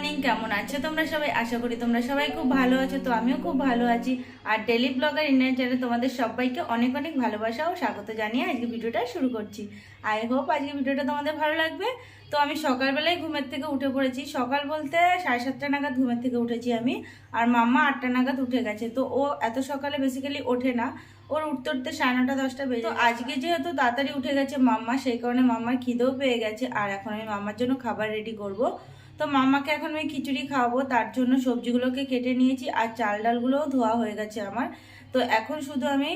Morning কেমন আছো তোমরা সবাই? আশা করি তোমরা সবাই খুব ভালো আছো, তো আমিও খুব ভালো আছি। আর ডেলি ব্লগার ইন্ডিয়ান চ্যানেলে তোমাদের সবাইকে অনেক অনেক ভালোবাসা ও স্বাগত জানিয়ে আজকে ভিডিওটা শুরু করছি। আই হোপ আজকে ভিডিওটা তোমাদের ভালো লাগবে। তো আমি সকালবেলায় ঘুমের থেকে উঠে পড়েছি। সকাল বলতে সাড়ে সাতটা নাগাদ ঘুমের থেকে উঠেছি আমি। আর মাম্মা আটটা নাগাদ উঠে গেছে। তো ও এত সকালে বেসিক্যালি ওঠে না। ওর উঠতে উঠতে সাড়ে নটা, দশটা বেজে তো আজকে যেহেতু তাড়াতাড়ি উঠে গেছে মাম্মা, সেই কারণে মাম্মার খিদেও পেয়ে গেছে। আর এখন আমি মাম্মার জন্য খাবার রেডি করব। তো মামাকে এখন আমি খিচুড়ি খাওয়াবো, তার জন্য সবজিগুলোকে কেটে নিয়েছি আর চাল ডালগুলোও ধোয়া হয়ে গেছে আমার। তো এখন শুধু আমি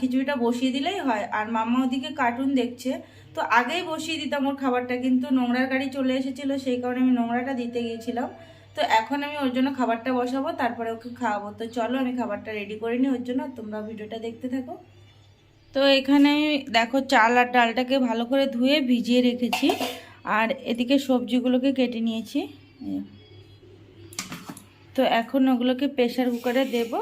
খিচুড়িটা বসিয়ে দিলেই হয়। আর মাম্মা ওদিকে কার্টুন দেখছে। তো আগেই বসিয়ে দিতাম ওর খাবারটা, কিন্তু নোংরার গাড়ি চলে এসেছিল, সেই কারণে আমি নোংরাটা দিতে গিয়েছিলাম। তো এখন আমি ওর জন্য খাবারটা বসাবো, তারপরে ওকে খাওয়াবো। তো চলো আমি খাবারটা রেডি করে নিই ওর জন্য তোমরা ভিডিওটা দেখতে থাকো। তো এখানে দেখো চাল আর ডালটাকে ভালো করে ধুয়ে ভিজিয়ে রেখেছি। আর এদিকে সবজিগুলোকে কেটে নিয়েছি। তো এখন ওগুলোকে প্রেশার কুকারে দেব।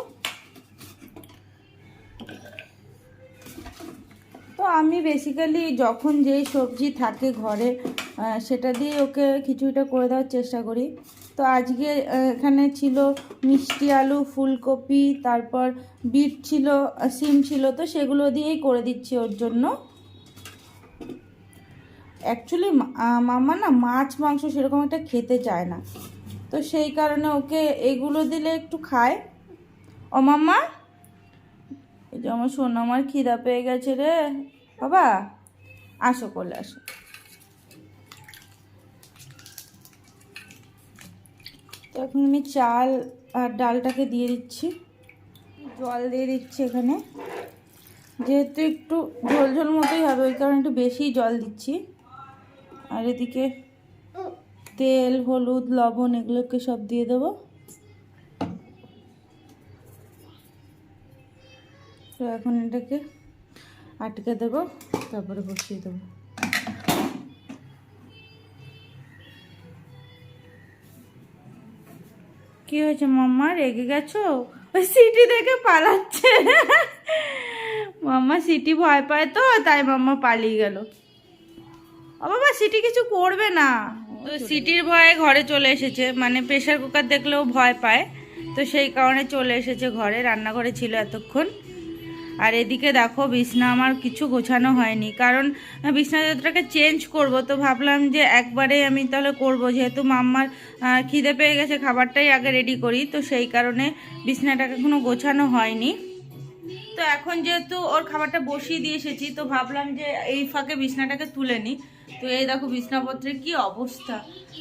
তো আমি বেসিক্যালি যখন যেই সবজি থাকে ঘরে সেটা দিয়ে ওকে খিচুড়িটা করে দেওয়ার চেষ্টা করি। তো আজকে এখানে ছিল মিষ্টি আলু, ফুলকপি, তারপর বিট ছিল সিম ছিল, তো সেগুলো দিয়েই করে দিচ্ছি ওর জন্য। অ্যাকচুয়ালি মামা না মাছ, মাংস সেরকম একটা খেতে চায় না। তো সেই কারণে ওকে এগুলো দিলে একটু খায়। ও মাম্মা, এই যে আমার সোনা আমার খিদা পেয়ে গেছে রে। বাবা, আসো করলে আসো। এখন আমি চাল আর ডালটাকে দিয়ে দিচ্ছি। জল দিয়ে দিচ্ছি এখানে। যেহেতু একটু ঝোল ঝোল মতোই হবে, ওই কারণে একটু বেশি জল দিচ্ছি। আর এদিকে তেল, হলুদ, লবণ এগুলোকে সব দিয়ে দেবো। তো এখন এটাকে আটকে দেবো, তারপরে বসিয়ে দেবো। কি হয়েছে মাম্মা, রেগে গেছো? ওই সিটি দেখে পালাচ্ছে। মাম্মা সিটি ভয় পায় তো, তাই মাম্মা পালিয়ে গেল। ও বাবা সিটি কিছু করবে না। তো সিটির ভয়ে ঘরে চলে এসেছে। মানে প্রেশার কুকার দেখলেও ভয় পায়। তো সেই কারণে চলে এসেছে ঘরে। রান্নাঘরে ছিল এতক্ষণ। আর এদিকে দেখো বিছনা আমার কিছু গোছানো হয়নি। কারণ বিছনা চাদরটাকে চেঞ্জ করব তো ভাবলাম যে একবারে আমি তাহলে করব। যেহেতু মাম্মার খিদে পেয়ে গেছে খাবারটাই আগে রেডি করি। তো সেই কারণে বিছনাটাকে এখনও গোছানো হয়নি। তো এখন যেহেতু ওর খাবারটা বসিয়ে দিয়ে এসেছি তো ভাবলাম যে এই ফাঁকে বিছনাটাকে তুলে নিই। তো এই দেখো বিছনাপত্রের কি অবস্থা?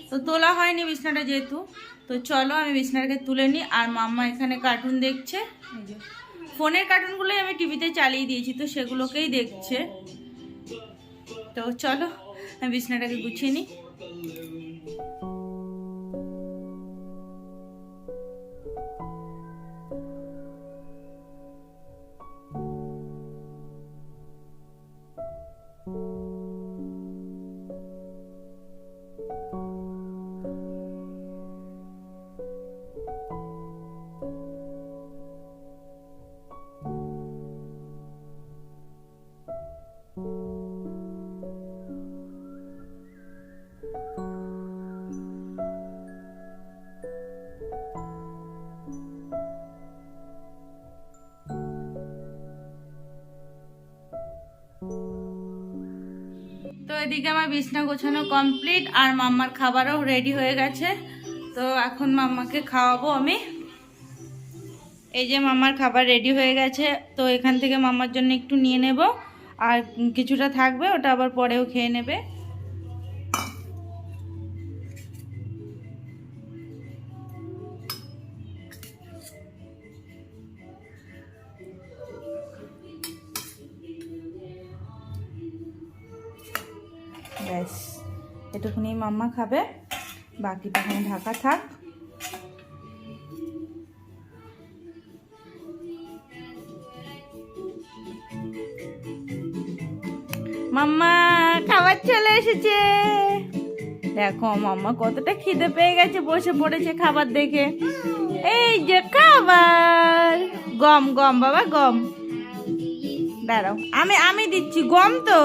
তো তোলা হয়নি বিছনাটা যেহেতু। তো চলো আমি বিছনাটাকে তুলে নিই। আর মাম্মা এখানে কার্টুন দেখছে। ফোনের কার্টুনগুলোই আমি টিভিতে চালিয়ে দিয়েছি, তো সেগুলোকেই দেখছে। তো চলো আমি বিছনাটাকে গুছিয়ে নিই। এদিকে আমার বিছনা গোছানো কমপ্লিট আর মাম্মার খাবারও রেডি হয়ে গেছে। তো এখন মাম্মাকে খাওয়াবো আমি। এই যে মামার খাবার রেডি হয়ে গেছে, তো এখান থেকে মামার জন্য একটু নিয়ে নেব। আর কিছুটা থাকবে, ওটা আবার পরেও খেয়ে নেবে। মাম্মা খাবে। বাকিটা এখানে ঢাকা থাক। মাম্মা, খাবার চলে এসেছে। দেখো, মাম্মা কতটা খিদে পেয়ে গেছে, বসে পড়েছে খাবার দেখে। এই যে খাবার। গম গম, বাবা, গম। দাঁড়াও, আমি আমি দিচ্ছি, গম তো।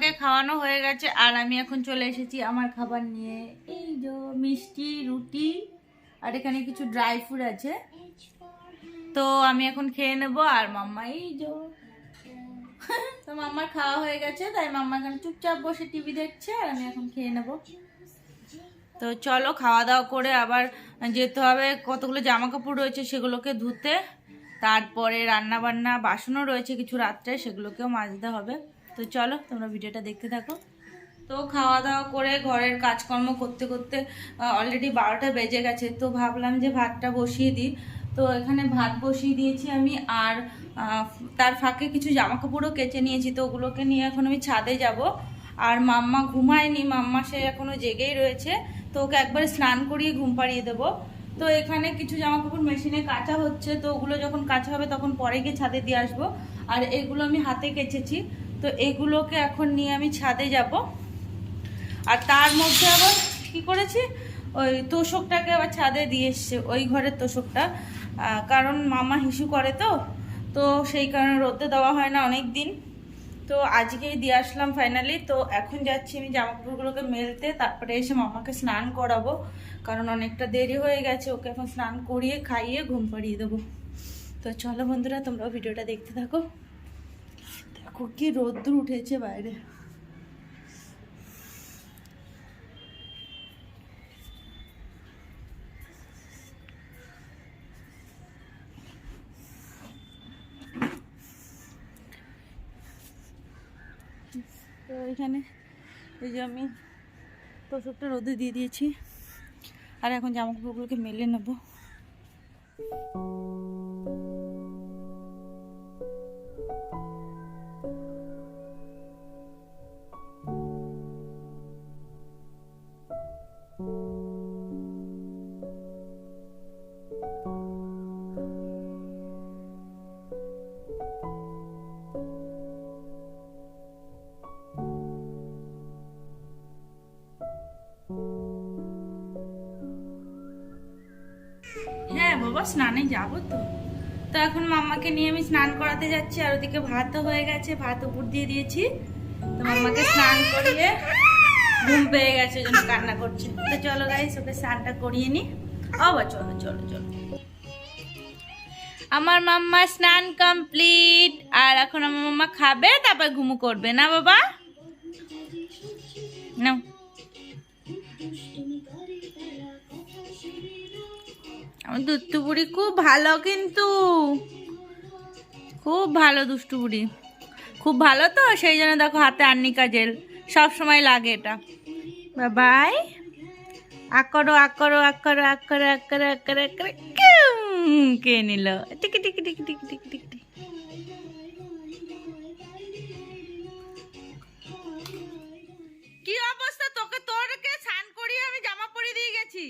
মাম্মাকে খাওয়ানো হয়ে গেছে, আর আমি এখন চলে এসেছি আমার খাবার নিয়ে। এই যে মিষ্টি, রুটি, আর এখানে কিছু ড্রাই ফ্রুট আছে। তো আমি এখন খেয়ে নেব, আর মাম্মা, এই যে তো মাম্মার খাওয়া হয়ে গেছে, তাই মাম্মা এখানে চুপচাপ বসে টিভি দেখছে, আর আমি এখন খেয়ে নেব। তো চলো, খাওয়া দাওয়া করে আবার যেতে হবে। কতগুলো জামা কাপড় রয়েছে সেগুলোকে ধুতে, তারপরে রান্না বান্না বাসনও রয়েছে কিছু রাত্রে, সেগুলোকেও মাজতে হবে। তো চলো, তোমরা ভিডিওটা দেখতে থাকো। তো খাওয়া দাওয়া করে ঘরের কাজকর্ম করতে করতে অলরেডি বারোটা বেজে গেছে। তো ভাবলাম যে ভাতটা বসিয়ে দিই। তো এখানে ভাত বসিয়ে দিয়েছি আমি আর তার ফাঁকে কিছু জামা কাপড়ও কেচে নিয়েছি। তো ওগুলোকে নিয়ে এখন আমি ছাদে যাব। আর মাম্মা ঘুমায়নি, মাম্মা সে এখনও জেগেই রয়েছে। তো ওকে একবার স্নান করিয়ে ঘুম পাড়িয়ে দেবো। তো এখানে কিছু জামা কাপড় মেশিনে কাঁচা হচ্ছে। তো ওগুলো যখন কাঁচা হবে তখন পরে গিয়ে ছাদে দিয়ে আসব। আর এগুলো আমি হাতে কেচেছি। তো এগুলোকে এখন নিয়ে আমি ছাদে যাব। আর তার মধ্যে আবার কি করেছি? ওই তোষকটাকে আবার ছাদে দিয়ে এসছে, ওই ঘরের তোষকটা। কারণ মামা হিসু করে তো তো সেই কারণে রোদে দেওয়া হয় না অনেক দিন তো আজকেই দিয়ে আসলাম ফাইনালি তো এখন যাচ্ছি আমি জামা কাপড়গুলোকে মেলতে, তারপরে এসে মামাকে স্নান করাবো, কারণ অনেকটা দেরি হয়ে গেছে। ওকে এখন স্নান করিয়ে খাইয়ে ঘুম পাড়িয়ে দেবো। তো চলো বন্ধুরা, তোমরাও ভিডিওটা দেখতে থাকো। দেখো কি রোদ্দুর উঠেছে বাইরে। তো এখানে এই যে আমি তোষকটা রোদে দিয়ে দিয়েছি। আর এখন জামা কাপড়গুলোকে মেলে নেব। বাবা, স্নানে যাব তো। তো এখন মাম্মাকে নিয়ে আমি স্নান করাতে যাচ্ছি, আর ওদিকে ভাতও হয়ে গেছে, ভাত উপর দিয়ে দিয়েছি। তো মাম্মাকে স্নান করিয়ে ঘুম পেয়ে গেছে, ওই জন্য কান্না করছে। তো চলো গাইস ওকে স্নানটা করিয়ে নি। আবার চলো চলো চলো। আমার মাম্মা স্নান কমপ্লিট আর এখন আমার মাম্মা খাবে, তারপর ঘুমু করবে, না বাবা? দুষ্টু বুড়ি খুব ভালো কিন্তু। খুব ভালো দুষ্টু বুড়ি খুব ভালো তো, সেই জন্য দেখো হাতে আর্নিকা জেল। সব সময় লাগে এটা। বাবাই। আকরো আকরো আকরো আকরো আকরো আকরো আকরো কে নিল? টিকি টিকি টিকি টিকি টিকি টিকি টিকি। কি অবস্থা? তোকে তোরকে স্নান করিয়ে আমি জামা পরিয়ে দিয়ে গেছি?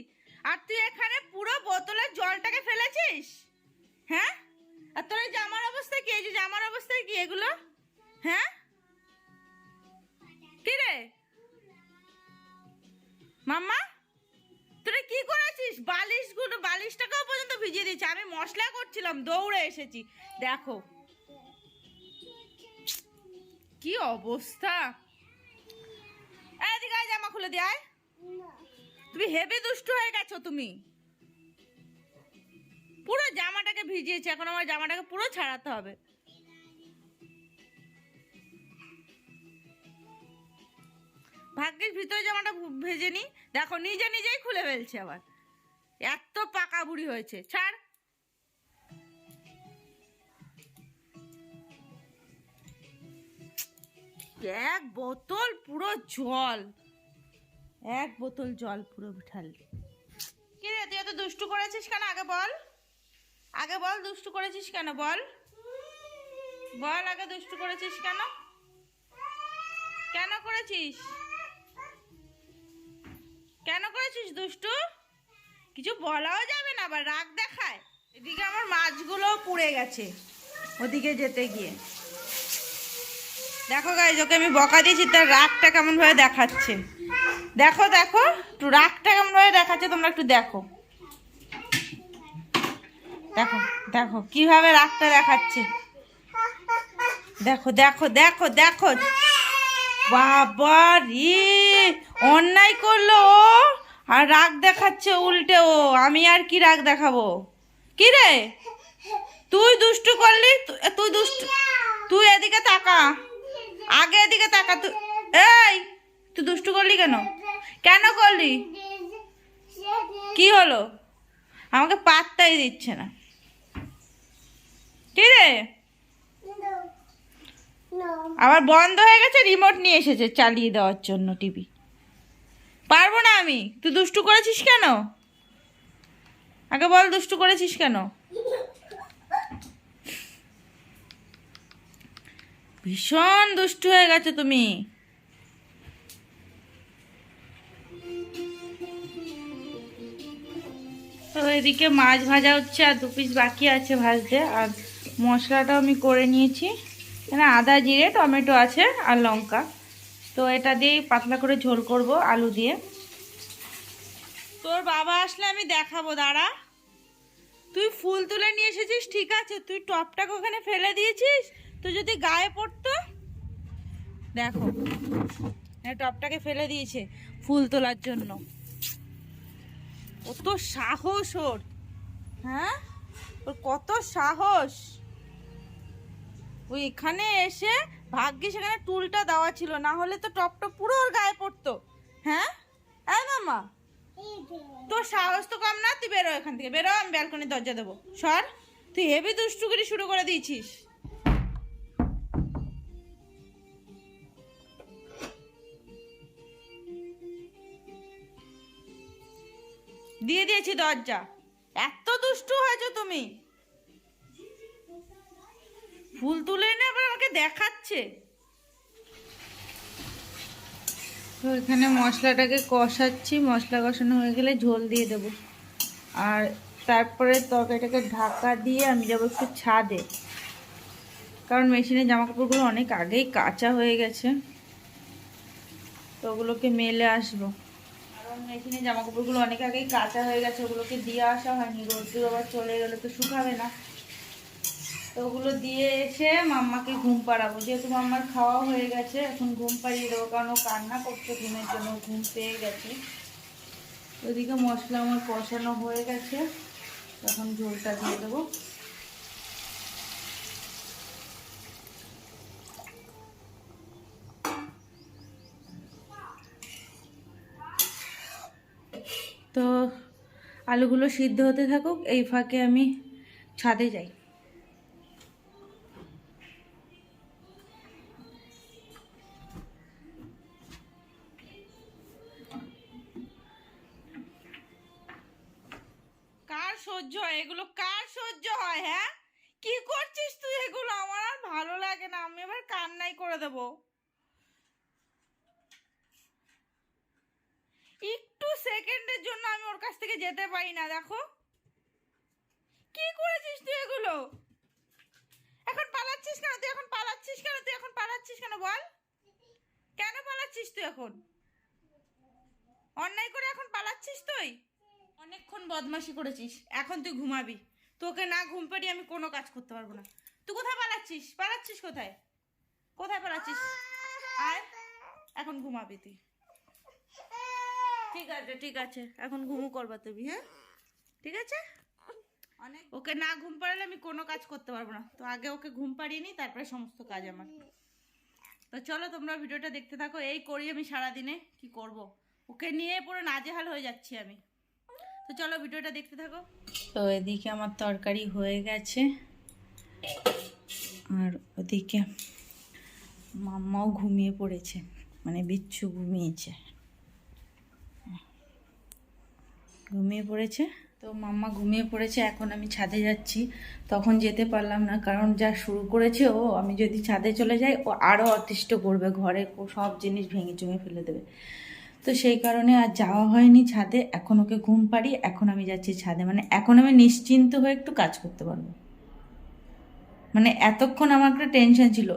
আর তুই এখানে পুরো বোতলের জলটাকে ফেলেছিস? হ্যাঁ? আর তোর জামার অবস্থা কি? এই যে জামার অবস্থা কি এগুলো? হ্যাঁ? কি রে? মাম্মা, তোরা কি করেছিস? বালিশগুলো বালিশটাকেও পর্যন্ত ভিজিয়ে দিয়েছে। আমি মশলা করছিলাম, দৌড়ে এসেছি। দেখো। কি অবস্থা? এদিকে জামা খুলে দিয়ে তুমি হেভি দুষ্টু হয়ে গেছো তুমি। পুরো জামাটাকে ভিজিয়েছে, এখন আমার জামাটাকে পুরো ছাড়াতে হবে। ভাগ্যের ভিতরে জামাটা ভেজে নি দেখো, নিজে নিজেই খুলে ফেলছে আবার। এত পাকা বুড়ি হয়েছে। ছাড়। এক বোতল পুরো জল। এক বোতল জল পুরো ঢাল কি রে তুই এত দুষ্টু করেছিস কেন? আগে বল। আগে বল, দুষ্টু করেছিস কেন? বল। বল, আগে দুষ্টু করেছিস কেন? কেন করেছিস? কেন করেছিস দুষ্টু? কিছু বলাও যাবে না, আবার রাগ দেখায়। এদিকে আমার মাছগুলো পুড়ে গেছে, ওদিকে যেতে গিয়ে। দেখো গাইজ ওকে আমি বকা দিয়েছি, তার রাগটা কেমন ভাবে দেখাচ্ছে। দেখো দেখো, একটু রাগটা কেমন ভাবে দেখাচ্ছে, তোমরা একটু দেখো। দেখো দেখো, কীভাবে রাগটা দেখাচ্ছে। দেখো দেখো দেখো দেখো। বাবা রে, অন্যায় করল ও, আর রাগ দেখাচ্ছে উল্টে ও, আমি আর কি রাগ দেখাবো? কি রে? তুই দুষ্টু করলি? তুই দুষ্টু, তুই এদিকে তাকা। আগে এদিকে তাকা তুই এই! তুই দুষ্টু করলি কেন? কেন করলি? কি হলো? আমাকে পাত্তাই দিচ্ছে না। ঠিক রে? আবার বন্ধ হয়ে গেছে রিমোট নিয়ে এসেছে চালিয়ে দেওয়ার জন্য টিভি পারব না আমি। তুই দুষ্টু করেছিস কেন? আগে বল দুষ্টু করেছিস কেন? ভীষণ দুষ্টু হয়ে গেছে তুমি। এদিকে মাছ ভাজা হচ্ছে আর দু পিস বাকি আছে ভাজতে। আর মশলাটাও আমি করে নিয়েছি। এখানে আদা জিরে, টমেটো আছে আর লঙ্কা। তো এটা দিয়েই পাতলা করে ঝোল করব আলু দিয়ে। তোর বাবা আসলে আমি দেখাবো, দাঁড়া। তুই ফুল তুলে নিয়ে এসেছিস, ঠিক আছে? তুই টপটাকে ওখানে ফেলে দিয়েছিস? তো যদি গায়ে পড়তো? দেখো টপটাকে ফেলে দিয়েছে ফুল তোলার জন্য। কত সাহস ওর। হ্যাঁ? ওর কত সাহস। ওই এখানে এসে ভাগ্যে সেখানে টুলটা দেওয়া ছিল, না হলে তো টপটা পুরো ওর গায়ে পড়তো। হ্যাঁ? এই মামা তোর সাহস তো কম না, তুই বেরো এখান থেকে। বেরো, আমি ব্যালকনির দরজা দেবো। সর, তুই হেভি দুষ্টুগিরি শুরু করে দিয়েছিস। দিয়ে দিয়েছি দরজা। এত দুষ্টু হয়েছো তুমি। ফুল তুলে এনে আবার আমাকে দেখাচ্ছে। তো এখানে মশলাটাকে কষাচ্ছি, মশলা কষানো হয়ে গেলে ঝোল দিয়ে দেব। আর তারপরে তরকারিটাকে ঢাকা দিয়ে আমি যাব একটু ছাদে। কারণ মেশিনের জামা কাপড়গুলো অনেক আগেই কাঁচা হয়ে গেছে। তো ওগুলোকে মেলে আসব। মেশিনের জামা কাপড়গুলো অনেক আগেই কাঁচা হয়ে গেছে, ওগুলোকে দিয়ে আসা হয়নি, রোদ্দুর আবার চলে গেলে তো শুকাবে না। তো ওগুলো দিয়ে এসে মাম্মাকে ঘুম পাড়াবো। যেহেতু মাম্মার খাওয়া হয়ে গেছে, এখন ঘুম পাড়িয়ে দেবো, কারণ ও কান্না করছে ঘুমের জন্য ঘুম পেয়ে গেছে। ওইদিকে মশলা আমার কষানো হয়ে গেছে তখন ঝোলটা দিয়ে দেবো। তো আলুগুলো সিদ্ধ হতে থাকুক এই ফাঁকে আমি ছাদে যাই। যেতে পারি না দেখো। কি করেছিস তুই এগুলো? এখন পালাচ্ছিস কেন? তুই এখন পালাচ্ছিস কেন? তুই এখন পালাচ্ছিস কেন বল? কেন পালাচ্ছিস তুই এখন? অন্যায় করে এখন পালাচ্ছিস তুই? অনেকক্ষণ বদমাশি করেছিস। এখন তুই ঘুমাবি। তোকে না ঘুম পাড়িয়ে আমি কোনো কাজ করতে পারব না। তুই কোথায় পালাচ্ছিস? পালাচ্ছিস কোথায়? কোথায় পালাচ্ছিস? আর এখন ঘুমাবি তুই। ঠিক আছে ঠিক আছে। এখন ঘুমু করবা তুমি হ্যাঁ? ঠিক আছে? অনেক ওকে না ঘুম পাড়ালে আমি কোনো কাজ করতে পারব না। তো আগে ওকে ঘুম পাড়িয়ে নিই তারপরে সমস্ত কাজ আমার। তো চলো তোমরা ভিডিওটা দেখতে থাকো এই করি আমি সারাদিনে। কি করব? ওকে নিয়ে পুরো নাজেহাল হয়ে যাচ্ছি আমি। তো চলো ভিডিওটা দেখতে থাকো। তো এদিকে আমার তরকারি হয়ে গেছে। আর ওদিকে মাম্মাও ঘুমিয়ে পড়েছে মানে বিচ্ছু ঘুমিয়েছে। ঘুমিয়ে পড়েছে। তো মাম্মা ঘুমিয়ে পড়েছে, এখন আমি ছাদে যাচ্ছি। তখন যেতে পারলাম না, কারণ যা শুরু করেছে ও, আমি যদি ছাদে চলে যাই, ও আরও অতিষ্ঠ করবে, ঘরে সব জিনিস ভেঙে চুঙে ফেলে দেবে। তো সেই কারণে আর যাওয়া হয়নি ছাদে, এখন ওকে ঘুম পাড়ি এখন আমি যাচ্ছি ছাদে। মানে এখন আমি নিশ্চিন্ত হয়ে একটু কাজ করতে পারব। মানে এতক্ষণ আমার একটা টেনশন ছিল,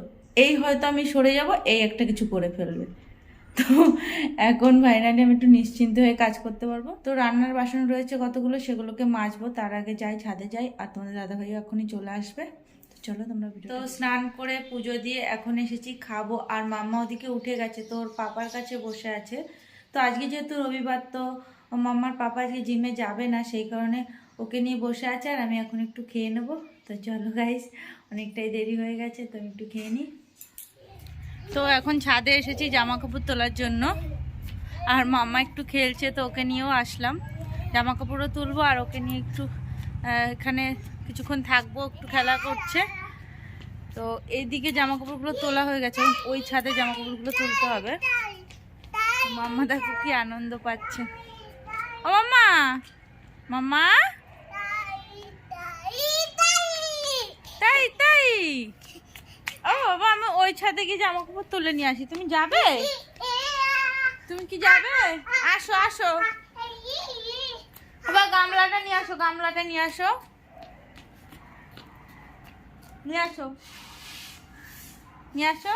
এই হয়তো আমি সরে যাব, এই একটা কিছু করে ফেলবে। তো এখন ফাইনালি আমি একটু নিশ্চিন্ত হয়ে কাজ করতে পারব। তো রান্নার বাসন রয়েছে কতগুলো সেগুলোকে মাজবো তার আগে যাই ছাদে যাই আর তোমাদের দাদাভাইও এখনই চলে আসবে। তো চলো তোমরা তো স্নান করে পুজো দিয়ে এখন এসেছি খাব আর মাম্মা ওদিকে উঠে গেছে তো ওর পাপার কাছে বসে আছে। তো আজকে যেহেতু রবিবার তো মাম্মার পাপা আজকে জিমে যাবে না সেই কারণে ওকে নিয়ে বসে আছে আর আমি এখন একটু খেয়ে নেব। তো চলো গাইস অনেকটাই দেরি হয়ে গেছে তো আমি একটু খেয়ে নিই। তো এখন ছাদে এসেছি জামা কাপড় তোলার জন্য। আর মাম্মা একটু খেলছে তো ওকে নিয়েও আসলাম। জামা কাপড়ও তুলবো আর ওকে নিয়ে একটু এখানে কিছুক্ষণ থাকব একটু খেলা করছে। তো এইদিকে জামা কাপড়গুলো তোলা হয়ে গেছে ওই ছাদে জামা কাপড়গুলো তুলতে হবে। মাম্মা দেখো কি আনন্দ পাচ্ছে। ও মাম্মা! মাম্মা! তাই তাই। ও, বাবা, আমি ওই ছাদে গিয়ে জামা কাপড় তুলে নিয়ে আসি। তুমি যাবে? তুমি কি যাবে? আসো আসো। এবার গামলাটা নিয়ে আসো, গামলাটা নিয়ে আসো। নিয়ে আসো। নিয়ে আসো।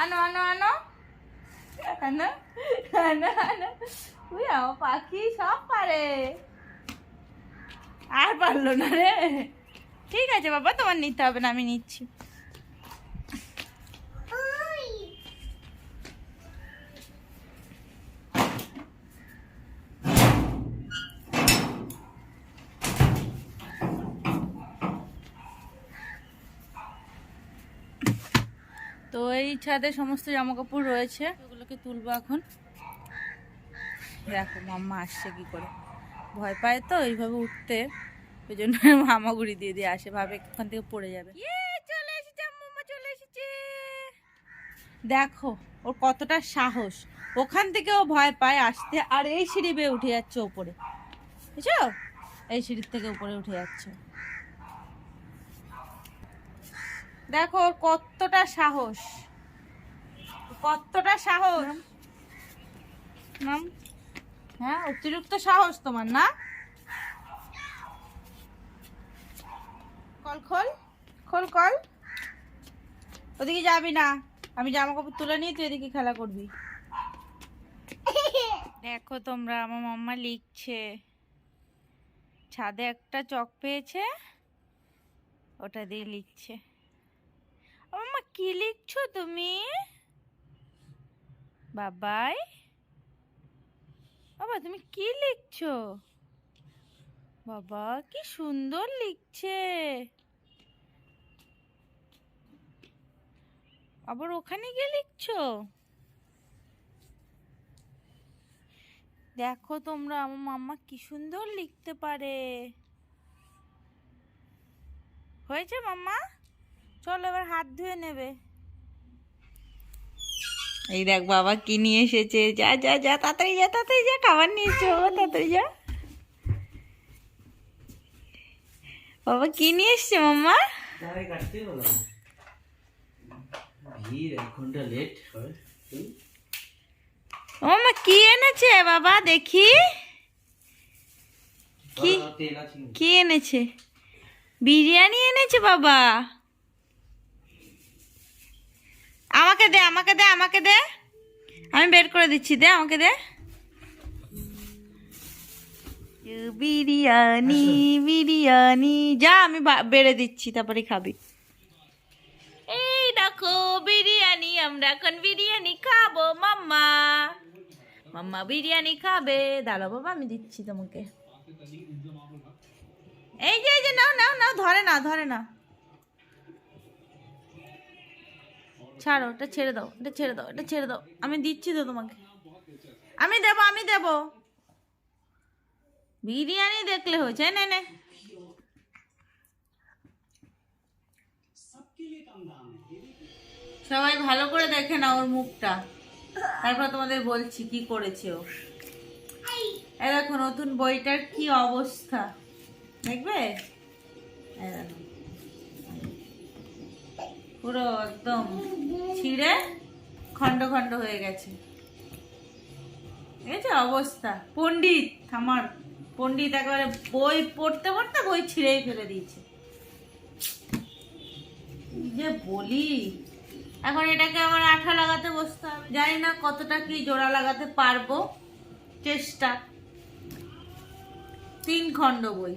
আনো আনো আনো। আনো আনো আনো। উই পাখি সব পারে। আর পারল না রে। ঠিক আছে বাবা, তোমার নিতে হবে না, আমি নিচ্ছি। তো এই ছাদে সমস্ত জামা কাপড় রয়েছে ওগুলোকে তুলবো এখন। দেখো, মাম্মা আসছে কি করে। ভয় পায় তো, এইভাবে উঠতে। ওই জন্য হামাগুড়ি দিয়ে দিয়ে আসে ভাবে ওখান থেকে পড়ে যাবে। ইয়ে, চলে এসেছে চলে এসেছে। দেখো ওর কতটা সাহস। ওখান থেকে ও ভয় পায় আসতে আর এই সিঁড়ি বেয়ে উঠে যাচ্ছে ওপরে। বুঝছ? এই সিঁড়ির থেকে উপরে উঠে যাচ্ছে। দেখো ওর কতটা সাহস। কতটা সাহস। হ্যাঁ অতিরিক্ত সাহস তোমার না? কল, খোল খোল, কল। ওদিকে যাবি না, আমি জামা কাপড় তুলে নিয়ে তুই এদিকে খেলা করবি। দেখো তোমরা, আমার মাম্মা লিখছে। ছাদে একটা চক পেয়েছে, ওটা দিয়ে লিখছে। মাম্মা, কি লিখছো তুমি? বাবাই। বাবা, তুমি কি লিখছো? বাবা, কি সুন্দর লিখছে। আবার ওখানে গিয়ে লিখছো? দেখো তোমরা, আমার মাম্মা কি সুন্দর লিখতে পারে। হয়েছে মাম্মা? চলো এবার হাত ধুয়ে নেবে। এই দেখ বাবা, কি নিয়ে এসেছে? যা যা যা, তাড়াতাড়ি যা তাড়াতাড়ি যা, খাবার নিয়েছো তাড়াতাড়ি যা। বাবা কি নিয়ে এসছে মাম্মা? কি এনেছে বাবা দেখি। কি? কি এনেছে? বিরিয়ানি এনেছে বাবা। আমাকে দে আমাকে দে আমাকে দে। আমি বের করে দিচ্ছি দে আমাকে দে। বিরিয়ানি বিরিয়ানি যা, আমি বেড়ে দিচ্ছি তারপরে খাবি। এই দেখো, বিরিয়ানি, আমরা এখন বিরিয়ানি খাব, মাম্মা। মাম্মা বিরিয়ানি খাবে। দাঁড়াও বাবা, আমি দিচ্ছি তোমাকে। এই যে এই যে, নাও নাও নাও, ধরে না ধরে না। ছাড়ো এটা ছেড়ে দাও এটা ছেড়ে দাও এটা ছেড়ে দাও। আমি দিচ্ছি তো তোমাকে। আমি দেব আমি দেব। বিরিয়ানি দেখলে হয়েছে, নে নে। সবাই ভালো করে দেখে না ওর মুখটা। তারপর তোমাদের বলছি কি করেছে ও। এই দেখো, নতুন বইটার কি অবস্থা। দেখবে? পুরো একদম ছিঁড়ে খন্ড খন্ড হয়ে গেছে। এই যে অবস্থা। পণ্ডিত, আমার পণ্ডিত একেবারে বই পড়তে পড়তে বই ছিঁড়েই ফেলে দিয়েছে। যে বলি? এখন এটাকে আমার আঠা লাগাতে বসতে হবে। জানি না কতটা কি জোড়া লাগাতে পারব। চেষ্টা। তিন খণ্ড বই।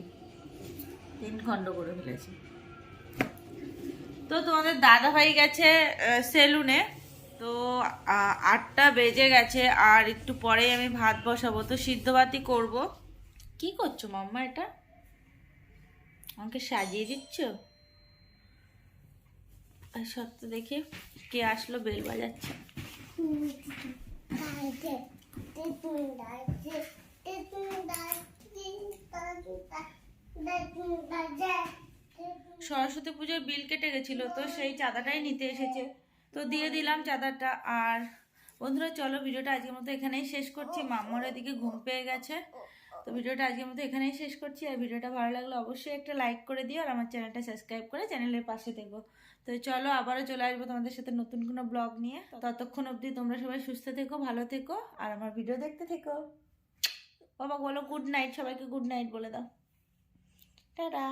তিন খণ্ড করে ফেলেছি। তো তোমাদের দাদা ভাই গেছে সেলুনে। তো আটটা বেজে গেছে, আর একটু পরেই আমি ভাত বসাবো। তো সিদ্ধ ভাতই করব। কি করছ মাম্মা এটা? আমাকে সাজিয়ে দিচ্ছ? আর সত্য দেখি কে আসলো বেল বাজাচ্ছে। সরস্বতী পুজোর বিল কেটে গেছিল, তো সেই চাঁদাটাই নিতে এসেছে। তো দিয়ে দিলাম চাঁদাটা। আর বন্ধুরা, চলো ভিডিওটা আজকের মতো এখানেই শেষ করছি। মাম্মার এদিকে ঘুম পেয়ে গেছে। তো ভিডিওটা আজকের মতো এখানেই শেষ করছি। আর ভিডিওটা ভালো লাগলে অবশ্যই একটা লাইক করে দিও আর আমার চ্যানেলটা সাবস্ক্রাইব করে চ্যানেলের পাশে দেখব তো চলো আবারও চলে আসব তোমাদের সাথে নতুন কোনো ব্লগ নিয়ে। ততক্ষণ অবধি তোমরা সবাই সুস্থ থেকো, ভালো থেকো আর আমার ভিডিও দেখতে থেকো। বাবা বলো গুড নাইট সবাইকে গুড নাইট বলে দাও। টাটা।